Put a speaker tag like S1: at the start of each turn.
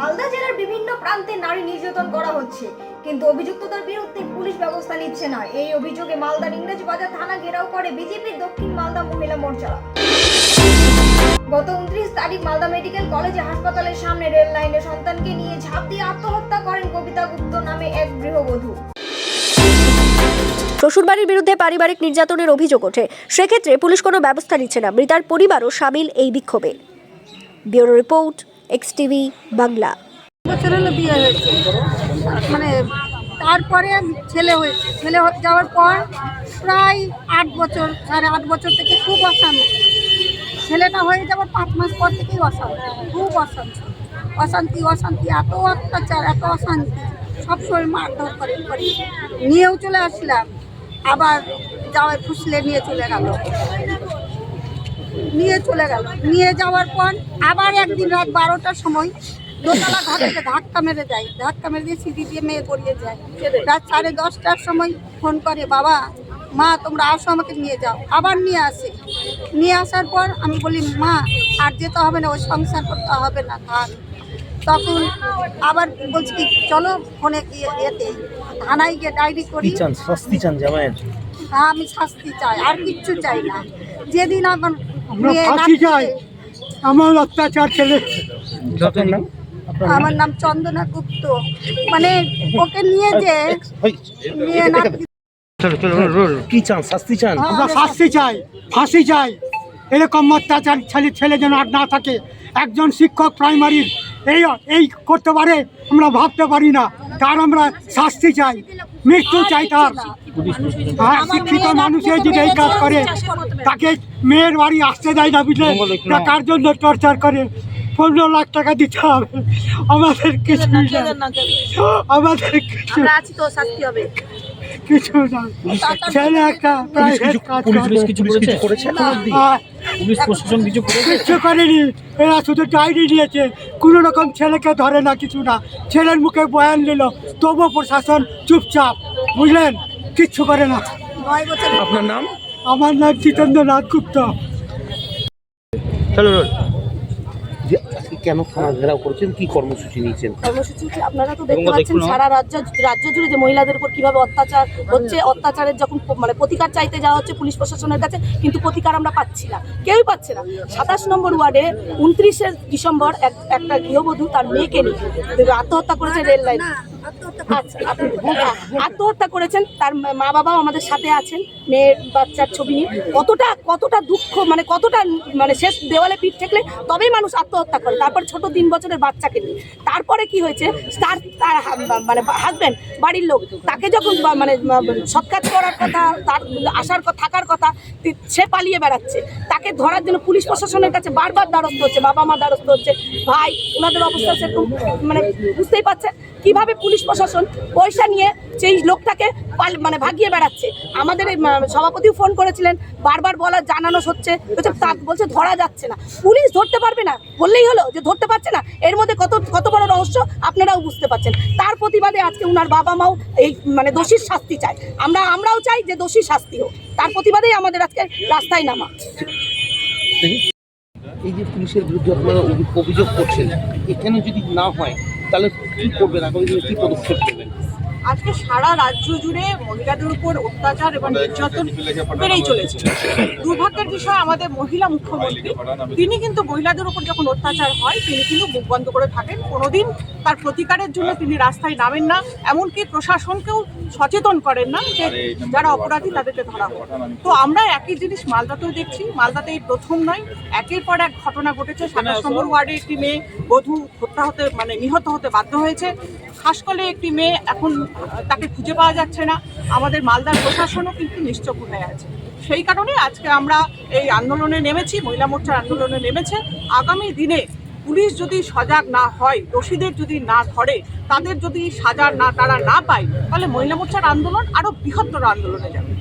S1: মালদা জেলার বিভিন্ন প্রান্তে নারী নির্যাতন করা হচ্ছে। কিন্তু অভিযুক্তদের বিরুদ্ধে পুলিশ ব্যবস্থা নিচ্ছে না। এই অভিযোগে মালদার ইংরেজ বাজার থানা ঘেরাও করে বিজেপির দক্ষিণ মালদা মহিলা মোর্চা। গত উনত্রিশ তারিখ মালদা মেডিকেল কলেজে হাসপাতালের সামনে রেল লাইনে সন্তানকে নিয়ে ঝাঁপ দিয়ে আত্মহত্যা করেন কবিতা গুপ্ত নামে এক গৃহবধূ।
S2: শ্বশুরবাড়ির বিরুদ্ধে পারিবারিক নির্যাতনের অভিযোগ ওঠে। সেক্ষেত্রে পুলিশ কোনো ব্যবস্থা নিচ্ছে না। মৃতার পরিবারও সামিল এই বিক্ষোভে। Bureau report X TV, Bangla.
S3: বছর হলো বিয়ে হয়েছে। মানে তারপরে ছেলে হয়েছে। ছেলে যাওয়ার পর প্রায় আট বছর, সাড়ে আট বছর থেকে খুব অশান্তি। ছেলেটা হয়ে যাওয়ার পাঁচ মাস পর থেকেই অশান্তি, খুব অশান্তি। অশান্তি অশান্তি, এত অত্যাচার, এত অশান্তি। সবসময় মারধর করে করে। নিয়েও চলে আসলাম, আবার যাওয়ার ফুসলে নিয়ে চলে গেল। নিয়ে চলে গেল। নিয়ে যাওয়ার পর আবার একদিন রাত বারোটার সময় দোতলা ঘর থেকে ধাক্কা মেরে যায়। ধাক্কা মেরে দিয়ে সিঁড়ি দিয়ে মেয়ে পড়িয়ে যায়। রাত সাড়ে দশটার সময় ফোন করে বাবা মা তোমরা আসো আমাকে নিয়ে যাও। আবার নিয়ে আসে। নিয়ে আসার পর আমি বলি মা আর যেতে হবে না ওই সংসার করতে হবে না থাক। তখন আবার বলছি কি চলো ফোনে গিয়ে এতে থানায় গিয়ে ডায়েরি করি।
S4: শাস্তি চান জামাইয়ের?
S3: হ্যাঁ আমি শাস্তি চাই আর কিচ্ছু চাই না। যেদিন আমার
S5: আমরা ফাঁসি চাই। আমার অত্যাচার ছেলে
S3: আমার নাম চন্দনা গুপ্ত। মানে ওকে নিয়ে যে নিয়ে নাচ-
S4: চলো চলো রোল, রোল। কি চান? শাস্তি চান?
S5: আমরা শাস্তি চাই ফাঁসি চাই। এরকম অত্যাচার ছেলে ছেলে যেন আর না থাকে। একজন শিক্ষক প্রাইমারির এই এই করতে পারে আমরা ভাবতে পারি না। তার আমরা শাস্তি চাই মৃত্যু চাই তার। শিক্ষিত মানুষের যদি এই কাজ করে তাকে মেয়ের বাড়ি আসতে দেয় না বুঝলে? তা কার জন্য টর্চার করে? পনেরো লাখ টাকা দিতে হবে। আমাদের কিছু আমাদের কিছু
S3: আমরা আছি তো শাস্তি হবে।
S5: কিছু না। ছেলে একটা প্রাইভেট কাজ
S4: করেছে? পুলিশ প্রশাসন কিছু কিছু
S5: কিচ্ছু করেনি। এরা শুধু ডায়েরি নিয়েছে কোনো রকম ছেলেকে ধরে না কিছু না। ছেলের মুখে বয়ান নিল তবুও প্রশাসন চুপচাপ। বুঝলেন? কিচ্ছু করে না।
S4: আপনার নাম?
S5: আমার নাম জিতেন্দ্রনাথ গুপ্ত।
S4: চলো। কেন থানা ঘেরাও করেছেন? কি কর্মসূচি নিয়েছেন?
S6: কর্মসূচি হচ্ছে আপনারা তো দেখতে পাচ্ছেন সারা রাজ্য রাজ্য জুড়ে যে মহিলাদের উপর কীভাবে অত্যাচার হচ্ছে অত্যাচারের যখন মানে প্রতিকার চাইতে যাওয়া হচ্ছে পুলিশ প্রশাসনের কাছে কিন্তু প্রতিকার আমরা পাচ্ছি না। কেউই পাচ্ছে না। সাতাশ নম্বর ওয়ার্ডে উনত্রিশে ডিসেম্বর এক একটা গৃহবধূ তার মেয়েকে নিয়ে আত্মহত্যা করেছে রেল লাইন। আচ্ছা আত্মহত্যা করেছেন, তার মা বাবাও আমাদের সাথে আছেন, মেয়ের বাচ্চার ছবি নিয়ে। কতটা কতটা দুঃখ মানে কতটা মানে শেষ দেওয়ালে পিঠ ঠেকলে তবেই মানুষ আত্মহত্যা করে। তারপর ছোট তিন বছরের বাচ্চাকে নিয়ে। তারপরে কি হয়েছে? তার তার মানে হাজব্যান্ড বাড়ির লোক, তাকে যখন মানে সৎ কাজ করার কথা, তার আসার কথা, থাকার কথা সে পালিয়ে বেড়াচ্ছে। তাকে ধরার জন্য পুলিশ প্রশাসনের কাছে বারবার দ্বারস্থ হচ্ছে, বাবা মা দ্বারস্থ হচ্ছে, ভাই, ওনাদের অবস্থা সেরকম মানে বুঝতেই পারছেন? কীভাবে পুলিশ প্রশাসন পয়সা নিয়ে সেই লোকটাকে মানে ভাগিয়ে বেড়াচ্ছে। আমাদের সভাপতিও ফোন করেছিলেন, বারবার বলা, জানানো হচ্ছে। তা বলছে, ধরা যাচ্ছে না। পুলিশ ধরতে পারবে না। বললেই হলো যে ধরতে পারছে না। এর মধ্যে কত কত বড় রহস্য আপনারাও বুঝতে পারছেন। তার প্রতিবাদে আজকে উনার বাবা মাও এই মানে দোষীর শাস্তি চায়। আমরা, আমরাও চাই যে দোষী শাস্তি হোক। তার প্রতিবাদেই আমাদের আজকে রাস্তায় নামা।
S4: এই যে পুলিশের বিরুদ্ধে আপনারা অভিযোগ করছেন, এখানে যদি না হয় তাহলে কি করবেন? আগামী দিনে কি পদক্ষেপ নেবেন?
S7: আজকে সারা রাজ্য জুড়ে মহিলাদের উপর অত্যাচার এবং নির্যাতন বেড়েই চলেছে। দুর্ভাগ্যের বিষয় আমাদের মহিলা মুখ্যমন্ত্রী, তিনি কিন্তু মহিলাদের উপর যখন অত্যাচার হয়, তিনি কিন্তু মুখ বন্ধ করে থাকেন। কোনোদিন তার প্রতিকারের জন্য তিনি রাস্তায় নামেন না, এমনকি প্রশাসনকেও সচেতন করেন না যে যারা অপরাধী তাদেরকে ধরা হোক। তো আমরা একই জিনিস মালদাতেও দেখছি, মালদাতে এই প্রথম নয়, একের পর এক ঘটনা ঘটেছে। সাতাশ নম্বর ওয়ার্ডে একটি মেয়ে বধূ হত্যা হতে মানে নিহত হতে বাধ্য হয়েছে। খাসকলে একটি মেয়ে এখন তাকে খুঁজে পাওয়া যাচ্ছে না। আমাদের মালদার প্রশাসনও কিন্তু নিশ্চুপ হয়ে আছে। সেই কারণে আজকে আমরা এই আন্দোলনে নেমেছি, মহিলা মোর্চার আন্দোলনে নেমেছে। আগামী দিনে পুলিশ যদি সজাগ না হয়, দোষীদের যদি না ধরে, তাদের যদি সাজা না, তারা না পায়, তাহলে মহিলা মোর্চার আন্দোলন আরও বৃহত্তর আন্দোলনে যাবে।